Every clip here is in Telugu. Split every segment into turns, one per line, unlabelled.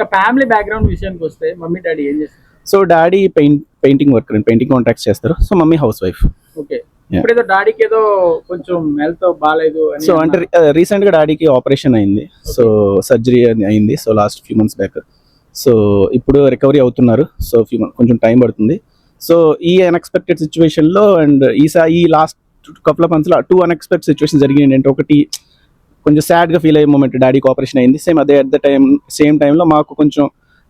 ఇక ఫ్యామిలీ బ్యాక్గ్రౌండ్ విషయానికి వస్తే మమ్మీ డాడీ ఏం చేస్తారు?
So daddy paint painting work painting contracts చేస్తారు. So mummy house wife.
Okay. ఇప్పుడు ఏదో డాడీకి ఏదో కొంచెం హెల్త్ బాగాలేదు
సో అంటే రీసెంట్గా డాడీకి ఆపరేషన్ అయింది. సో సర్జరీ అయింది. So last few months back so ఇప్పుడు రికవరీ అవుతున్నారు. సో ఫ్యూ కొంచెం టైం పడుతుంది. సో ఈ అన్ఎక్స్పెక్టెడ్ సిచ్యువేషన్లో అండ్ ఈసా ఈ లాస్ట్ కపుల్ ఆఫ్ మంత్స్లో టూ అన్ఎక్స్పెక్టెడ్ సిచ్యువేషన్ జరిగింది ఏంటంటే ఒకటి కొంచెం సాడ్గా ఫీల్ అయ్యే మూమెంట్ డాడీకి ఆపరేషన్ అయింది. సేమ్ అదే అట్ ద టైం సేమ్ టైంలో మాకు కొంచెం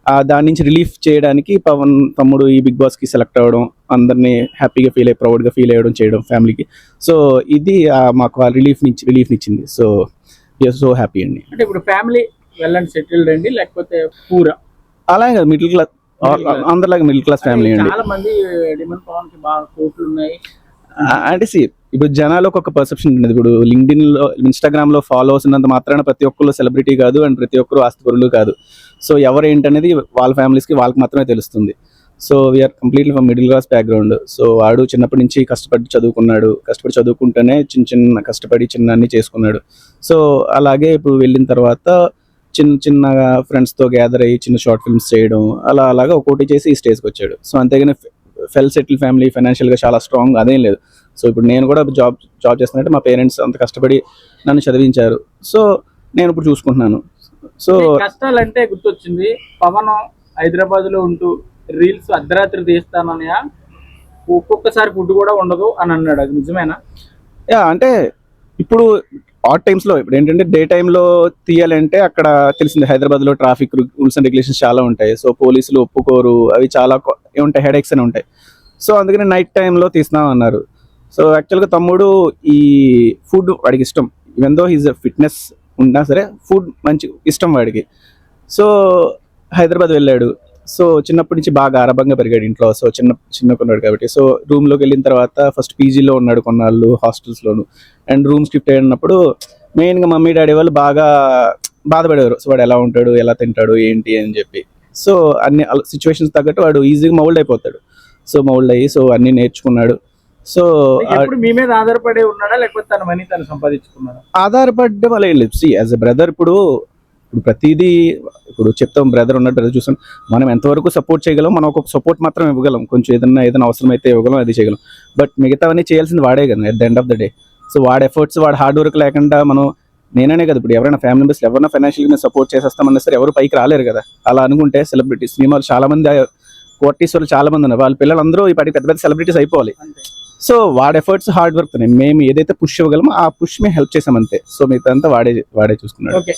ఆ దాని నుంచి రిలీఫ్ చేయడానికి పవన్ తమ్ముడు ఈ బిగ్ బాస్కి సెలెక్ట్ అవ్వడం అందరినీ హ్యాపీగా ఫీల్ అయ్యి ప్రౌడ్గా ఫీల్ అయ్యడం చేయడం ఫ్యామిలీకి సో ఇది ఆ, మాకు రిలీఫ్ నుంచి రిలీఫ్ ఇచ్చింది. సో సో హ్యాపీ అండి.
అంటే ఇప్పుడు ఫ్యామిలీ వెళ్ళండి సెటిల్డ్ అండి లేకపోతే పూర?
అలాగే కదా మిడిల్ క్లాస్. అందరిలాగా మిడిల్ క్లాస్ ఫ్యామిలీ అండి.
చాలా మంది డిమాండ్ పవన్కి బాగా కోట్లు ఉన్నాయి.
ఆ, అంటే సి ఇప్పుడు జనాలకు ఒక పర్సెప్షన్ ఉండేది ఇప్పుడు లింక్డ్ఇన్లో ఇన్స్టాగ్రామ్లో ఫాలోవర్స్ ఉన్నంత మాత్రాన ప్రతి ఒక్కరు సెలబ్రిటీ కాదు అండ్ ప్రతి ఒక్కరు ఆస్తిపరులు కాదు. సో ఎవరు ఏంటనేది వాళ్ళ ఫ్యామిలీస్కి కి వాళ్ళకి మాత్రమే తెలుస్తుంది. So we are completely from middle class background so వాడు చిన్నప్పటి నుంచి కష్టపడి చదువుకున్నాడు. కష్టపడి చదువుకుంటేనే చిన్న చిన్న కష్టపడి చిన్న అన్ని చేసుకున్నాడు. సో అలాగే ఇప్పుడు వెళ్ళిన తర్వాత చిన్న చిన్నగా ఫ్రెండ్స్తో గ్యాదర్ అయ్యి చిన్న షార్ట్ ఫిల్మ్స్ చేయడం అలా అలాగా ఒక్కోటి చేసి ఈ స్టేజ్కి వచ్చాడు. సో అంతేగాని ఫెల్ సెటిల్ ఫ్యామిలీ ఫైనాన్షియల్గా చాలా స్ట్రాంగ్ అదేం లేదు. సో ఇప్పుడు నేను కూడా జాబ్ జాబ్ చేస్తున్నట్టు మా పేరెంట్స్ అంత కష్టపడి నన్ను చదివించారు. సో నేను ఇప్పుడు చూసుకుంటున్నాను. సో
కష్టాలంటే గుర్తొచ్చింది. పవన్ హైదరాబాద్లో ఉంటూ రీల్స్ అర్ధరాత్రి తీస్తానని ఒక్కొక్కసారి ఫుడ్ కూడా ఉండదు అని అన్నాడు. అది నిజమేనా?
యా అంటే ఇప్పుడు ఆట్ టైమ్స్లో ఇప్పుడు ఏంటంటే డే లో తీయాలంటే అక్కడ తెలిసింది హైదరాబాద్లో ట్రాఫిక్ రూల్స్ అండ్ రెగ్యులేషన్స్ చాలా ఉంటాయి. సో పోలీసులు ఒప్పుకోరు. అవి చాలా ఉంటాయి హెడేక్స్ అని ఉంటాయి. సో అందుకని నైట్ టైంలో తీస్తున్నాం అన్నారు. సో యాక్చువల్గా తమ్ముడు ఈ ఫుడ్ వాడికి ఇష్టం. ఈవెన్ దో హీజ్ ఫిట్నెస్ ఉన్నా సరే ఫుడ్ మంచి ఇష్టం వాడికి. సో హైదరాబాద్ వెళ్ళాడు. సో చిన్నప్పటి నుంచి బాగా ఆరంభంగా పెరిగాడు ఇంట్లో. సో చిన్న చిన్న కొన్నాడు కాబట్టి. సో రూమ్లోకి వెళ్ళిన తర్వాత ఫస్ట్ పీజీలో ఉన్నాడు కొన్నాళ్ళు హాస్టల్స్లోను అండ్ రూమ్ షిఫ్ట్ అయినప్పుడు మెయిన్గా మమ్మీ డాడీ వాళ్ళు బాగా బాధపడేవారు. సో వాడు ఎలా ఉంటాడు ఎలా తింటాడు ఏంటి అని చెప్పి. సో అన్ని సిచ్యువేషన్స్ తగ్గట్టు వాడు ఈజీగా మౌల్డ్ అయిపోతాడు. సో మౌల్డ్ అయ్యి సో అన్ని నేర్చుకున్నాడు. సో
మీ మీద ఆధారపడి ఉన్నాడా లేకపోతే తన మనీ తను సంపాదించుకున్నాడా?
ఆధారపడ్డం అలా ఏం లేదు. సి యాజ్ ఎ బ్రదర్ ఇప్పుడు ఇప్పుడు ప్రతిదీ ఇప్పుడు చెప్తాం బ్రదర్ ఉన్నట్టు brother చూసాం మనం ఎంతవరకు సపోర్ట్ చేయగలం మనం ఒక సపోర్ట్ మాత్రం ఇవ్వగలం. కొంచెం ఏదన్నా ఏదైనా అవసరం అయితే ఇవ్వగలం అది చేయగలం. బట్ మిగతావన్నీ చేయాల్సింది వాడే కదా at the end of the day so వాడి ఎఫర్ట్స్ వాడి హార్డ్ వర్క్ లేకుండా మనం నేననే కదా ఇప్పుడు ఎవరైనా ఫ్యామిలీ మెంబర్స్ ఎవరైనా ఫైనాన్షియల్గా మేము సపోర్ట్ చేసేస్తామన్నా సరే ఎవరు పైకి రాలేరు కదా. అలా అనుకుంటే సెలబ్రిటీస్ సినిమాలు చాలా మంది కోటీశ్వరులు చాలా మంది ఉన్నారు. వాళ్ళ పిల్లలందరూ ఈ పాటికి పెద్ద పెద్ద సెలబ్రిటీస్ అయిపోవాలి. సో వాడి ఎఫర్ట్స్ హార్డ్ వర్క్ మేము ఏదైతే పుష్ ఇవ్వగలమో ఆ పుష్ మేము హెల్ప్ చేసాం అంతే సో మిగతా అంతా వాడే వాడే చూసుకున్నాడు.
ఓకే